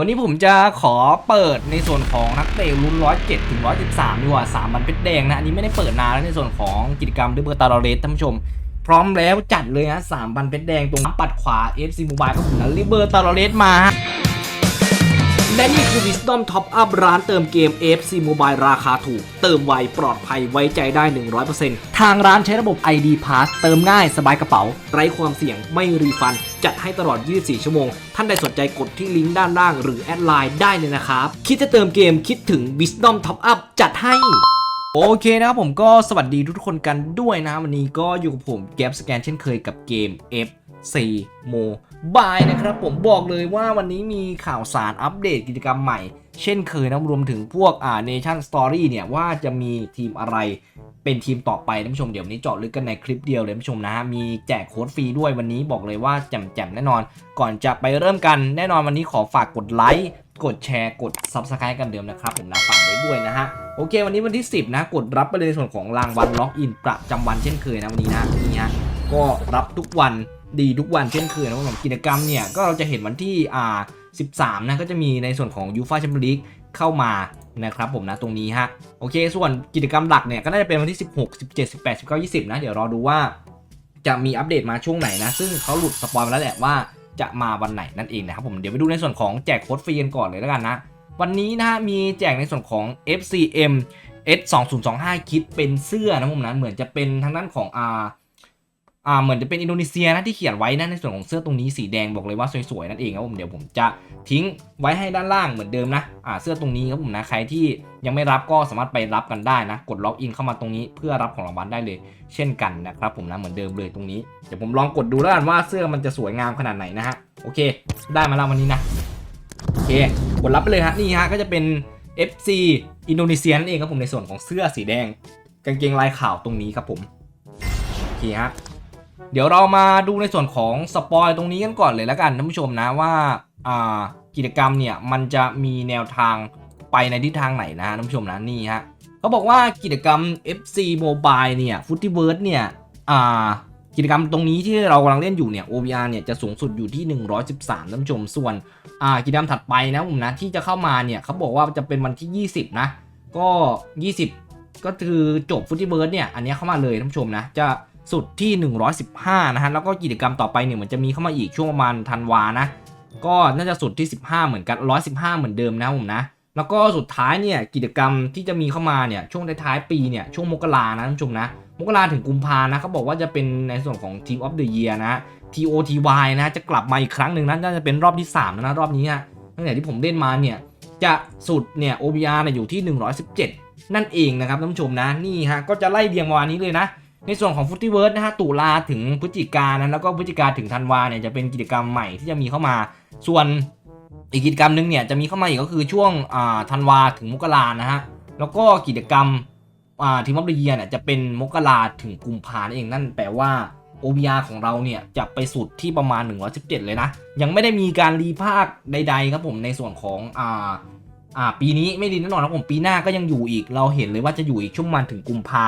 วันนี้ผมจะขอเปิดในส่วนของนักเตะรุ่น 107 ถึง 113 ดีกว่า 3 มันเป็ดแดงนะ อันนี้ไม่ได้เปิดนานแล้วในส่วนของกิจกรรมด้วยเบอร์ตาร์เรสท่านผู้ชม พร้อมแล้วจัดเลยนะ3บันเพชรแดงตรงปัดขวา FC มูบายก็ผมนะริเบอร์ตาร์เรสมาฮะ และนี่คือ Wisdom Top Up ร้านเติมเกม FC Mobile ราคาถูก เติมไว ปลอดภัยไว้ใจได้ 100%ทางร้านใช้ระบบ ID Pass เติมง่ายสบายกระเป๋า ไร้ความเสี่ยงไม่รีฟัน จัดให้ตลอด 24 ชั่วโมง ท่านใดสนใจกดที่ลิงก์ด้านล่าง หรือแอดไลน์ได้เลยนะครับ คิดจะเติมเกมคิดถึง Wisdom Top Up จัดให้โอเคนะครับผมก็สวัสดีทุกคนกันด้วยนะวันนี้ก็อยู่กับผมแก๊ปสแกนเช่นเคยกับเกม F FC Mobile นะครับผมบอกเลยว่าวันนี้มีข่าวสารอัปเดตกิจกรรมใหม่ เช่นเคยนะรวมถึงพวกอ่า Nation Story เนี่ยว่าจะมีทีมอะไรเป็นทีมต่อไปท่านผู้ชมเดี๋ยวนนี้เจาะลึกกันในคลิปเดียวเลยท่านผู้ชมนะฮะมีแจกโค้ดฟรีด้วยวันนี้บอกเลยว่าแจ่มๆแน่นอน ก่อนจะไปเริ่มกันแน่นอนวันนี้ขอฝากกดไลค์กดแชร์กด Subscribe กันเดิมนะครับผมนะฝากไว้ด้วยนะฮะ โอเค วันนี้วันที่ 10 นะ กดรับไปเลยในส่วนของรางวัลล็อกอินประจำวันเช่นเคยนะวันนี้นะนี่ฮะก็รับทุกวัน ดีทุกวันเช่นเคยนะผมกิจกรรมเนี่ยก็เราจะเห็นวันที่อ่า13 นะก็จะมีในส่วนของยูฟาแชมเปี้ยนลีกเข้ามานะครับผมนะตรงนี้ฮะโอเค ส่วนกิจกรรมหลักเนี่ยก็น่าจะเป็นวันที่ 16 17 18 19 20 นะ เดี๋ยวรอดูว่าจะมีอัปเดตมาช่วงไหนนะ ซึ่งเขาหลุดสปอยมาแล้วแหละว่าจะมาวันไหนนั่นเองนะครับผมเดี๋ยวไปดูในส่วนของแจกโค้ดฟรีกันก่อนเลยแล้วกันนะ วันนี้นะมีแจกในส่วนของ FCM S 2 0 2 5คิดเป็นเสื้อนะผมนะเหมือนจะเป็นทางด้านของอ่า อ่าเหมือนจะเป็นอินโดนีเซียนะที่เขียนไว้นะในส่วนของเสื้อตรงนี้สีแดงบอกเลยว่าสวยๆนั่นเองครับผมเดี๋ยวผมจะทิ้งไว้ให้ด้านล่างเหมือนเดิมนะอ่าเสื้อตรงนี้ครับผมนะใครที่ยังไม่รับก็สามารถไปรับกันได้นะ กดล็อกอินเข้ามาตรงนี้เพื่อรับของรางวัลได้เลย เช่นกันนะครับผมนะเหมือนเดิมเลยตรงนี้เดี๋ยวผมลองกดดูแล้วกันว่าเสื้อมันจะสวยงามขนาดไหนนะฮะโอเค ได้มาแล้ววันนี้นะโอเคกดรับไปเลยฮะนี่ฮะก็จะเป็น FC อินโดนีเซียนั่นเองครับผมในส่วนของเสื้อสีแดง กางเกงลายขาวตรงนี้ครับผมโอเคฮะ เดี๋ยวเรามาดูในส่วนของสปอยตรงนี้กันก่อนเลยแล้วกันท่านผู้ชมนะว่าากิจกรรมเนี่ยมันจะมีแนวทางไปในทิศทางไหนนะท่านผู้ชมนะนี่ฮะเขาบอกว่ากิจกรรม FC Mobile เนี่ย f o o t y v e r s e เนี่ยกิจกรรมตรงนี้ที่เรากำลังเล่นอยู่เนี่ย OVR เนี่ยจะสูงสุดอยู่ที่ 113ท่านผู้ชมส่วนกิจกรรมถัดไปนะผมนะที่จะเข้ามาเนี่ยเขาบอกว่าจะเป็นวันที่ 20 นะ ก็ 20 ก็คือจบฟุต t ี v เ r ิร์ดเนี่ยอันนี้เข้ามาเลยท่านผู้ชมนะจะ สุดที่ 115 นะฮะ แล้วก็กิจกรรมต่อไปเนี่ยเหมือนจะมีเข้ามาอีกช่วงประมาณธันวานะ ก็น่าจะสุดที่ 15 เหมือนกัน 115 เหมือนเดิมนะผมนะ แล้วก็สุดท้ายเนี่ยกิจกรรมที่จะมีเข้ามาเนี่ยช่วงท้ายๆปีเนี่ยช่วงมกรานะท่านผู้ชมนะ มกราถึงกุมภานะเขาบอกว่าจะเป็นในส่วนของ Team of the Year นะ TOTY นะจะกลับมาอีกครั้งหนึ่งนะน่าจะเป็นรอบที่3แล้วนะรอบนี้ฮะตั้งแต่ที่ผมเล่นมาเนี่ยจะสุดเนี่ย OBR เนี่ยอยู่ที่ 117 นั่นเองนะครับท่านผู้ชมนะนี่ฮะก็จะไล่เรียงมาวันนี้เลยนะ ในส่วนของฟุต t ี v เวิร์นะฮะตุลาถึงพฤศจิกายนะแล้วก็พฤศจิกาถึงธันวาเนี่ยจะเป็นกิจกรรมใหม่ที่จะมีเข้ามา ส่วนอีกกิจกรรมหนึงเนี่ยจะมีเข้ามาอีกก็คือช่วงอ่าธันวาถึงมกรานะฮะแล้วก็กิจกรรมอ่าทีมออฟเดอะเยียเนี่ยจะเป็นมกราถึงกุมภาเองนั่นแปลว่า OBR ของเราเนี่ยจะไปสุดที่ประมาณ 117 เลยนะ ยังไม่ได้มีการรีภาคใด ๆ ครับผมในส่วนของอ่าอ่าปีนี้ไม่ดีแน่นอนครับผมปีหน้าก็ยังอยู่อีก เราเห็นเลยว่าจะอยู่อีกช่วงมาณถึงกุมภา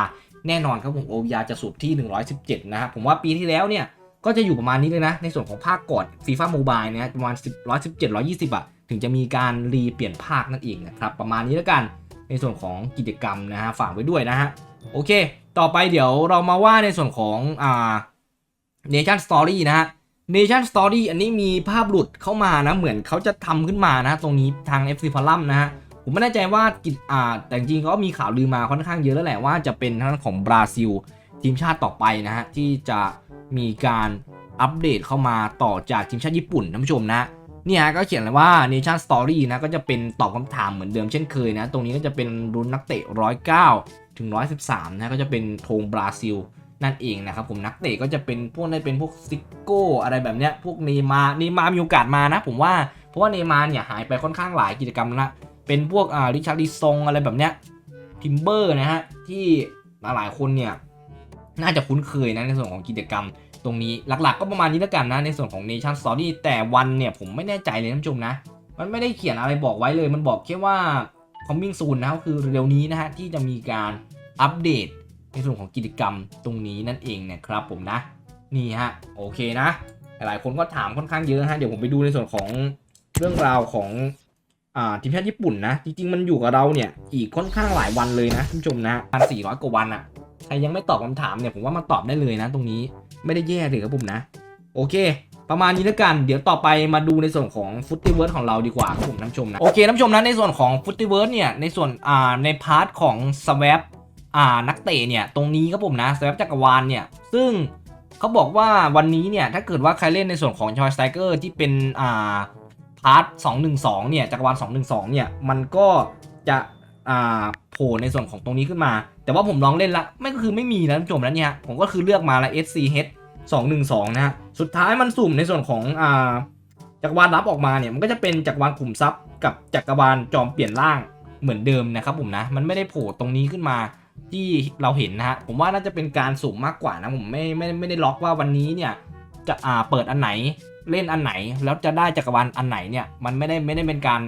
แน่นอนครับผม OBR จะสุดที่ 117 นะครับ ผมว่าปีที่แล้วเนี่ย ก็จะอยู่ประมาณนี้เลยนะ ในส่วนของภาคก่อน FIFA Mobile เนี่ยประมาณ10 117 120อะถึงจะมีการรีเปลี่ยนภาคนั่นเองนะครับ ประมาณนี้แล้วกันในส่วนของกิจกรรมนะฮะฝากไว้ด้วยนะฮะ โอเค ต่อไปเดี๋ยวเรามาว่าในส่วนของอ่า Nation Story นะฮะ Nation Story อันนี้มีภาพหลุดเข้ามานะ เหมือนเขาจะทำขึ้นมานะ ตรงนี้ทาง FC f o r u m นะฮะ ผมไม่แน่ใจว่ากิจอ่าแต่จริงๆก็มีข่าวลือมาค่อนข้างเยอะแล้วแหละว่าจะเป็นทางด้านของบราซิลทีมชาติต่อไปนะฮะที่จะมีการอัปเดตเข้ามาต่อจากทีมชาติญี่ปุ่นท่านผู้ชมนะเนี่ยก็เขียนเลยว่า Nation Story นะก็จะเป็นตอบคำถามเหมือนเดิมเช่นเคยนะ ตรงนี้ก็จะเป็นรุ่นนักเตะ 109 ถึง 113 นะก็จะเป็นธงบราซิลนั่นเองนะครับผมนักเตะก็จะเป็นพวกได้เป็นพวกซิโก้อะไรแบบเนี้ยพวกเนมาเนมามีโอกาสมานะ ผมว่าเพราะว่าเนมาเนี่ยหายไปค่อนข้างหลายกิจกรรมแล้วนะ เป็นพวกอ่าริชาร์ดิซงอะไรแบบเนี้ยทิมเบอร์นะฮะ ที่หลายๆคนเนี่ย น่าจะคุ้นเคยนะในส่วนของกิจกรรมตรงนี้หลักๆก็ประมาณนี้แล้วกันนะในส่วนของ Nation Story แต่วันเนี่ยผมไม่แน่ใจเลยท่านผู้ชมนะ มันไม่ได้เขียนอะไรบอกไว้เลย มันบอกแค่ว่า coming soon นะก็คือเร็วนี้นะฮะ ที่จะมีการอัปเดตในส่วนของกิจกรรมตรงนี้นั่นเองนะครับผมนะ นี่ฮะ โอเคนะ หลายคนก็ถามค่อนข้างเยอะฮะเดี๋ยวผมไปดูในส่วนของเรื่องราวของ ทีมชาติญี่ปุ่นนะ จริง ๆ มันอยู่กับเราเนี่ย อีกค่อนข้างหลายวันเลยนะท่านผู้ชมนะพันสี่ร้อยกว่าวันอะใครยังไม่ตอบคำถามเนี่ยผมว่ามาตอบได้เลยนะ ตรงนี้ไม่ได้แย่เลยครับผมนะ โอเค ประมาณนี้แล้วกัน เดี๋ยวต่อไปมาดูในส่วนของฟุตตี้เวิร์ดของเราดีกว่าครับผมท่านผู้ชมนะ โอเคท่านผู้ชมนะในส่วนของฟุตตี้เวิร์ดเนี่ยในส่วนอ่าในพาร์ทของสว a p อ่านักเตะเนี่ยตรงนี้ครับผมนะสว a p จักรวาลเนี่ยซึ่งเขาบอกว่าวันนี้เนี่ยถ้าเกิดว่าใครเล่นในส่วนของชอยสไตเกอร์ที่เป็นอ่าาร์ท212เนี่ยจักรวาล212เนี่ยมันก็จะอ่าโผล่ในส่วนของตรงนี้ขึ้นมา แต่ว่าผมลองเล่นละไม่ก็คือไม่มีนะท่านผู้ชมนเนี่ยผมก็คือเลือกมาละ SCH 212 นะฮะสุดท้ายมันสุ่มในส่วนของอ่าจักรวาลรับออกมาเนี่ยมันก็จะเป็นจักรวาลขุมทรัพย์ กับจักรวาลจอมเปลี่ยนร่างเหมือนเดิมนะครับผมนะมันไม่ได้โผล่ตรงนี้ขึ้นมาที่เราเห็นนะฮะผมว่าน่าจะเป็นการสุ่มมากกว่านะผมไม่ไม่ไม่ได้ล็อกว่าวันนี้เนี่ยจะอ่าเปิดอันไหน เล่นอันไหน แล้วจะได้จักรวาลอันไหนเนี่ยมันไม่ได้ไม่ได้เป็นการ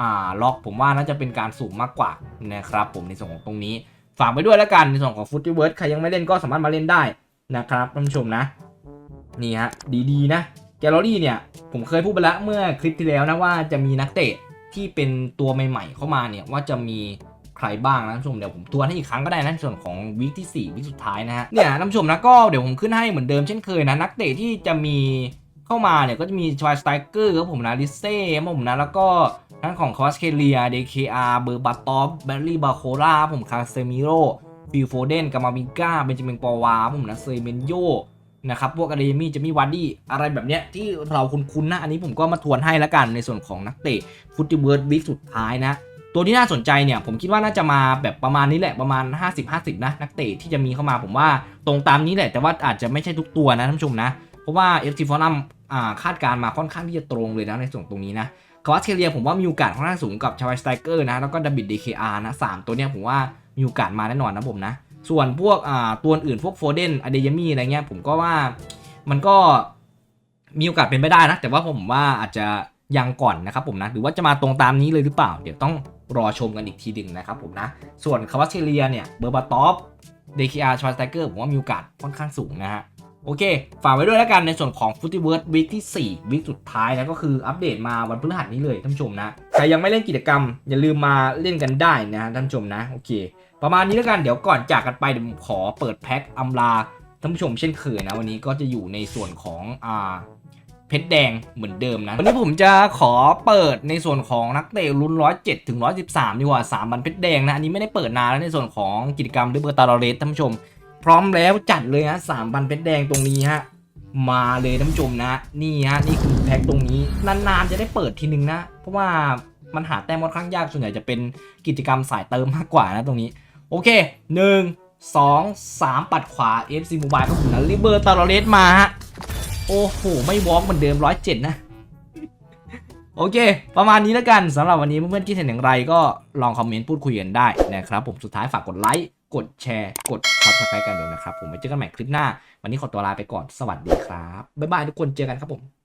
อ่าล็อกผมว่าน่าจะเป็นการสุ่มมากกว่านะครับผมในส่วนของตรงนี้ ฝากไปด้วยแล้วกันในส่วนของฟุตตี้เวิร์ดใครยังไม่เล่นก็สามารถมาเล่นได้นะครับท่านผู้ชมนะนี่ฮะดีๆนะแกลเลอรี่เนี่ยผมเคยพูดไปแล้วเมื่อคลิปที่แล้วนะว่าจะมีนักเตะที่เป็นตัวใหม่ ๆ เข้ามาเนี่ยว่าจะมีใครบ้างนะท่านผู้ชมเดี๋ยวผมทวนให้อีกครั้งก็ได้นะในส่วนของวีคที่4วีคสุดท้ายนะฮะเนี่ยท่านผู้ชมนะก็เดี๋ยวผมขึ้นให้เหมือนเดิมเช่นเคยนะนักเตะที่จะมี เข้ามาเนี่ยก็จะมีชวายสไตเกอร์ครับผมนะลิเซ่ครับผมนะแล้วก็ทั้งของคอสเคเลียเดคอาร์เบอร์บัตตอฟแบลลี่บาโคราผมคาเซมิโรฟิลโฟเดนกามาบิก้าเบนจามินปอวาผมนะเซเมนโยนะครับพวกอะเดมี่จะมีวาร์ดี้อะไรแบบเนี้ยที่เราคุ้นๆนะ อันนี้ผมก็มาทวนให้แล้วกันในส่วนของนักเตะฟุตติเวิร์ดวิกสุดท้ายนะ ตัวที่น่าสนใจเนี่ย ผมคิดว่าน่าจะมาแบบประมาณนี้แหละประมาณ 50-50 นะ นักเตะที่จะมีเข้ามาผมว่าตรงตามนี้แหละ แต่ว่าอาจจะไม่ใช่ทุกตัวนะท่านผู้ชมนะ เพราะว่า FC Forum อ่า คาดการมาค่อนข้างที่จะตรงเลยนะในส่วนตรงนี้นะคอสเคเลียผมว่ามีโอกาสค่อนข้างสูงกับชาวสไตเกอร์นะแล้วก็ดับบิดเดคอาร์นะสามตัวเนี้ยผมว่ามีโอกาสมาแน่นอนนะผมนะ ส่วนพวกตัวอื่นพวกโฟเดนอเดยมี่อะไรเงี้ยผมก็ว่ามันก็มีโอกาสเป็นไปได้นะ แต่ว่าผมว่าอาจจะยังก่อนนะครับผมนะหรือว่าจะมาตรงตามนี้เลยหรือเปล่า เดี๋ยวต้องรอชมกันอีกทีหนึ่งนะครับผมนะ ส่วนคาวาเชเลียเนี่ยเบอร์บาตอฟเดคิอาร์ชวาสไตเกอร์ผมว่ามีโอกาสค่อนข้างสูงนะฮะ โอเค ฝากไว้ด้วยแล้วกันในส่วนของฟุต t ิเวิร์ดวีคที่ 4วีคสุดท้ายนะก็คืออัปเดตมาวันพฤหัสนี้เลยท่านผู้ชมนะ ใครยังไม่เล่นกิจกรรม อย่าลืมมาเล่นกันได้นะท่านผู้ชมนะ โอเค ประมาณนี้แล้วกันเดี๋ยวก่อนจากกันไปเดี๋ยวผมขอเปิดแพ็คอำลาท่านผู้ชมเช่นเคยนะวันนี้ก็จะอยู่ในส่วนของอ่าเพชรแดงเหมือนเดิมนะ วันนี้ผมจะขอเปิดในส่วนของนักเตะรุ่น 107 ถึง 113 ดีกว่า 3 บันเพชรแดงนะ อันนี้ไม่ได้เปิดนานแล้วในส่วนของกิจกรรมด้วยเบอร์ตาลเรสท่านผู้ชม พร้อมแล้วจัดเลยฮะสามบันเพชรแดงตรงนี้ฮะมาเลยท่านผู้ชมนะ นี่ฮะนี่คือแพ็คตรงนี้นานๆจะได้เปิดทีนึงนะ เพราะว่ามันหาแต้มค่อนข้างยากส่วนใหญ่จะเป็นกิจกรรมสายเติมมากกว่านะตรงนี้ โอเคหนึ่งสองสามปัดขวา FC Mobile ก็ผมนะริเบอร์ตาร์เลสมาฮะโอ้โห ไม่วอล์กเหมือนเดิมร้อยเจ็ดนะ โอเค ประมาณนี้แล้วกันสำหรับวันนี้เพื่อนๆคิดเห็นอย่างไรก็ลองคอมเมนต์พูดคุยกันได้นะครับผมสุดท้ายฝากกดไลค์ กดแชร์ กด subscribe กันด้วยนะครับ ผมไว้เจอกันใหม่คลิปหน้า วันนี้ขอตัวลาไปก่อน สวัสดีครับ บ๊ายบายทุกคน เจอกันครับผม